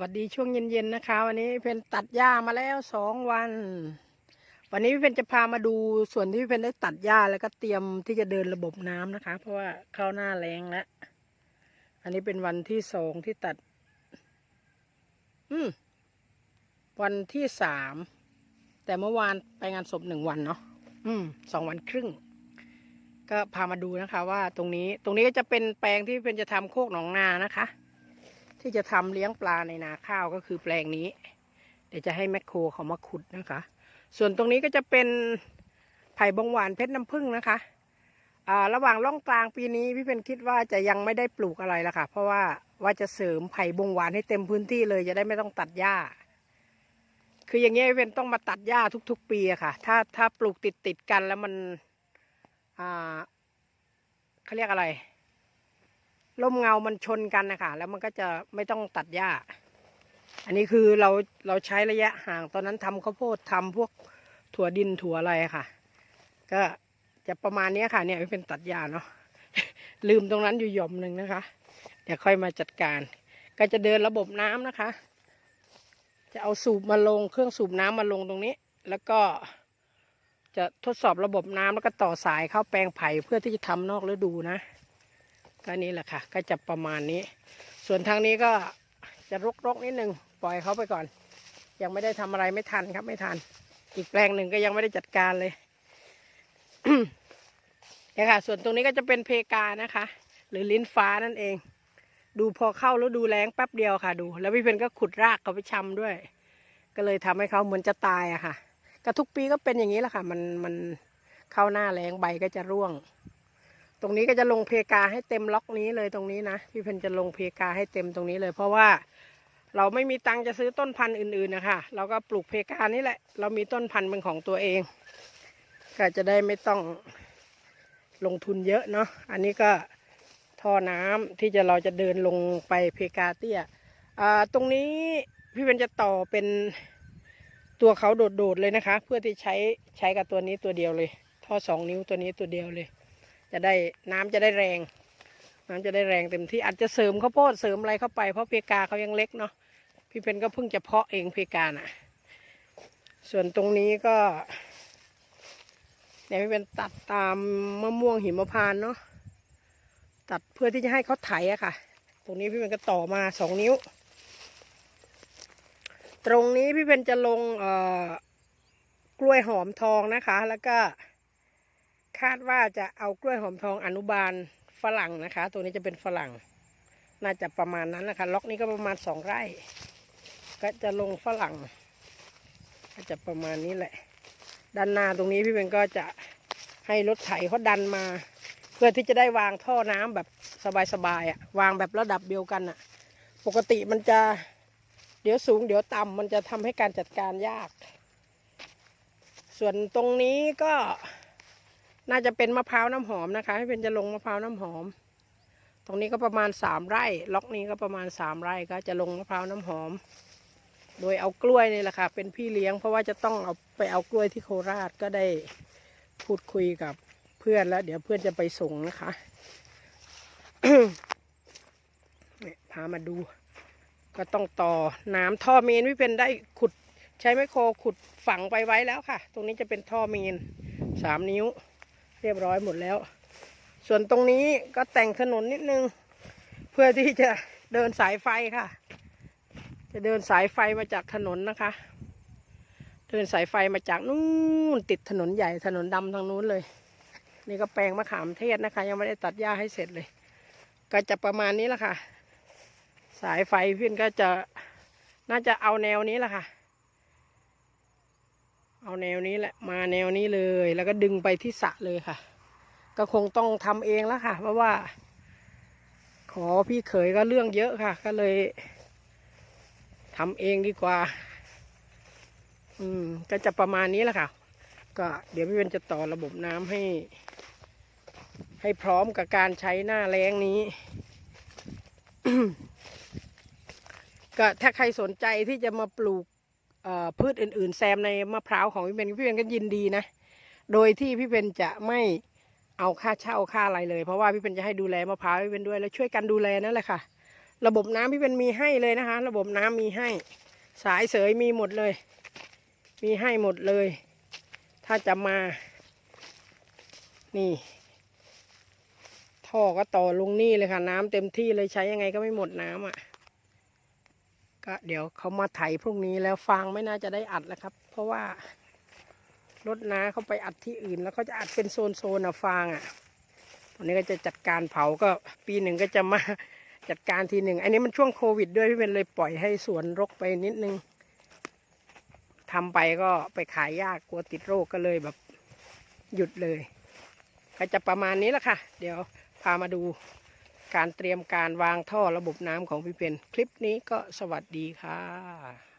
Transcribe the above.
วัสดีช่วงเย็นๆนะคะ วันนี้เพนตัดหญ้ามาแล้วสองวัน วันนี้พี่เพนจะพามาดูส่วนที่พี่เพนได้ตัดหญ้าแล้วก็เตรียมที่จะเดินระบบน้ำนะคะ เพราะว่าเข้าหน้าแรงแล้วอันนี้เป็นวันที่สองที่ตัด อืมวันที่สามแต่เมื่อวานไปงานศพหนึ่งวันเนาะอืมสองวันครึ่ง ก็พามาดูนะคะ ว่าตรงนี้ตรงนี้ก็จะเป็นแปลงที่พี่เพนจะทำโคกหนองนานะคะ ที่จะทำเลี้ยงปลาในนาข้าวก็คือแปลงนี้ เดี๋ยวจะให้แมคโครเขามาขุดนะคะ ส่วนตรงนี้ก็จะเป็นไผ่บงหวานเพชรน้ำผึ้งนะคะอ่าระหว่างร่องกลางปีนี้พี่เพนคิดว่าจะยังไม่ได้ปลูกอะไรละค่ะ เพราะว่าว่าจะเสริมไผ่บงหวานให้เต็มพื้นที่เลยจะได้ไม่ต้องตัดหญ้า คืออย่างเงี้ยพี่เพนต้องมาตัดหญ้าทุก ๆ ปีอะค่ะ ถ้าถ้าปลูกติดติดกันแล้วมันอ่าเขาเรียกอะไร ร่มเงามันชนกันนะคะแล้วมันก็จะไม่ต้องตัดหญ้า อันนี้คือเราเราใช้ระยะห่างตอนนั้นทำข้าวโพดทำพวกถั่วดินถั่วอะไรค่ะ ก็จะประมาณนี้ค่ะ เนี่ยไม่เป็นตัดหญ้าเนาะลืมตรงนั้นอยู่หย่อมหนึ่งนะคะ เดี๋ยวค่อยมาจัดการ ก็จะเดินระบบน้ำนะคะ จะเอาสูบมาลงเครื่องสูบน้ำมาลงตรงนี้ แล้วก็จะทดสอบระบบน้ำแล้วก็ต่อสายเข้าแปลงไผ่เพื่อที่จะทำนอกฤดูนะ ก็นี่แหละค่ะ ก็จะประมาณนี้ ส่วนทางนี้ก็จะรกๆนิดนึงปล่อยเขาไปก่อน ยังไม่ได้ทำอะไรไม่ทันครับไม่ทัน อีกแปลงหนึ่งก็ยังไม่ได้จัดการเลยเนี่ยค่ะ ส่วนตรงนี้ก็จะเป็นเพกานะคะ หรือลิ้นฟ้านั่นเอง ดูพอเข้าแล้วดูแรงแป๊บเดียวค่ะดู แล้วพี่เพนก็ขุดรากเขาไปชำด้วย ก็เลยทำให้เขาเหมือนจะตายอะค่ะก็ทุกปีก็เป็นอย่างนี้แหละค่ะ มันมันเข้าหน้าแรงใบก็จะร่วง ตรงนี้ก็จะลงเพกาให้เต็มล็อกนี้เลยตรงนี้นะพี่เพนจะลงเพกาให้เต็มตรงนี้เลย เพราะว่าเราไม่มีตังจะซื้อต้นพันธุ์อื่นๆนะคะเราก็ปลูกเพกานี่แหละ เรามีต้นพันธุ์เป็นของตัวเอง ก็จะได้ไม่ต้องลงทุนเยอะเนาะอันนี้ก็ท่อน้ำที่จะเราจะเดินลงไปเพกาเตี้ยอ่าตรงนี้พี่เพนจะต่อเป็นตัวเขาโดดๆเลยนะคะ เพื่อที่ใช้ใช้กับตัวนี้ตัวเดียวเลย ท่อสองนิ้วตัวนี้ตัวเดียวเลย จะได้น้ำจะได้แรง น้ำจะได้แรงเต็มที่อาจจะเสริมข้าวโพดเสริมอะไรเข้าไปเพราะเพกาเขายังเล็กเนาะพี่เพนก็เพิ่งจะเพาะเองเพกาน่ะ ส่วนตรงนี้ก็เนี่ยพี่เป็นตัดตามมะม่วงหิมพานเนาะตัดเพื่อที่จะให้เขาไถอะค่ะ ตรงนี้พี่เป็นก็ต่อมาสองนิ้ว ตรงนี้พี่เป็นจะลงเอ่อกล้วยหอมทองนะคะ แล้วก็ คาดว่าจะเอากล้วยหอมทองอนุบาลฝรั่งนะคะ ตัวนี้จะเป็นฝรั่ง น่าจะประมาณนั้นนะคะ ล็อกนี้ก็ประมาณสองไร่ ก็จะลงฝรั่ง ก็จะประมาณนี้แหละ ด้านหน้าตรงนี้พี่เป็นก็จะให้รถไถเขาดันมา เพื่อที่จะได้วางท่อน้ำแบบสบายๆอะ่ะ วางแบบระดับเดียวกันอะ่ะ ปกติมันจะเดี๋ยวสูงเดี๋ยวต่ำมันจะทำให้การจัดการยาก ส่วนตรงนี้ก็ น่าจะเป็นมะพร้าวน้ำหอมนะคะ ให้เป็นจะลงมะพร้าวน้ำหอม ตรงนี้ก็ประมาณสามไร่ ล็อกนี้ก็ประมาณสามไร่ก็จะลงมะพร้าวน้ำหอม โดยเอากล้วยนี่แหละค่ะ เป็นพี่เลี้ยงเพราะว่าจะต้องเอาไปเอากล้วยที่โคราชก็ได้พูดคุยกับเพื่อนแล้ว เดี๋ยวเพื่อนจะไปส่งนะคะเนี่ยพามาดู ก็ต้องต่อน้ำท่อเมนพี่เป็นได้ขุด ใช้ไมโครขุดฝังไปไว้แล้วค่ะ ตรงนี้จะเป็นท่อเมนสามนิ้ว เรียบร้อยหมดแล้ว ส่วนตรงนี้ก็แต่งถนนนิดนึง เพื่อที่จะเดินสายไฟค่ะ จะเดินสายไฟมาจากถนนนะคะ เดินสายไฟมาจากนู่นติดถนนใหญ่ถนนดำทางนู้นเลย นี่ก็แปลงมะขามเทศนะคะ ยังไม่ได้ตัดหญ้าให้เสร็จเลย ก็จะประมาณนี้แหละค่ะ สายไฟพี่นก็จะน่าจะเอาแนวนี้แหละค่ะ เอาแนวนี้แหละมาแนวนี้เลย แล้วก็ดึงไปที่สะเลยค่ะ ก็คงต้องทำเองแล้วค่ะ เพราะว่า ขอพี่เขยก็เรื่องเยอะค่ะ ก็เลยทำเองดีกว่า อืม ก็จะประมาณนี้แหละค่ะ ก็เดี๋ยวพี่เป็นจะต่อระบบน้ำให้ ให้พร้อมกับการใช้หน้าแรงนี้ ก็ถ้าใครสนใจที่จะมาปลูก พืชอื่นๆ แซมในมะพร้าวของพี่เบนพี่เบนก็ยินดีนะ โดยที่พี่เบนจะไม่เอาค่าเช่าค่าอะไรเลย เพราะว่าพี่เบนจะให้ดูแลมะพร้าวพี่เบนด้วยแล้วช่วยกันดูแลนั่นแหละค่ะ ระบบน้ำพี่เป็นมีให้เลยนะคะ ระบบน้ำมีให้ สายเสยมีหมดเลย มีให้หมดเลย ถ้าจะมา นี่ท่อก็ต่อลงนี่เลยค่ะ น้ำเต็มที่เลยใช้ยังไงก็ไม่หมดน้ำอะ ก็เดี๋ยวเขามาไถพรุ่งนี้แล้วฟางไม่น่าจะได้อัดแล้วครับ เพราะว่ารถน้าเขาไปอัดที่อื่น แล้วเขาจะอัดเป็นโซนโซนอะฟางอะตอนนี้ก็จะจัดการเผาก็ปีหนึ่งก็จะมาจัดการทีหนึ่งอันนี้มันช่วงโควิดด้วยพี่เป็นเลยปล่อยให้สวนรกไปนิดนึงทำไปก็ไปขายยากกลัวติดโรคก็เลยแบบหยุดเลย ก็จะประมาณนี้แหละค่ะ เดี๋ยวพามาดู การเตรียมการวางท่อระบบน้ำของพี่เพนคลิปนี้ก็สวัสดีค่ะ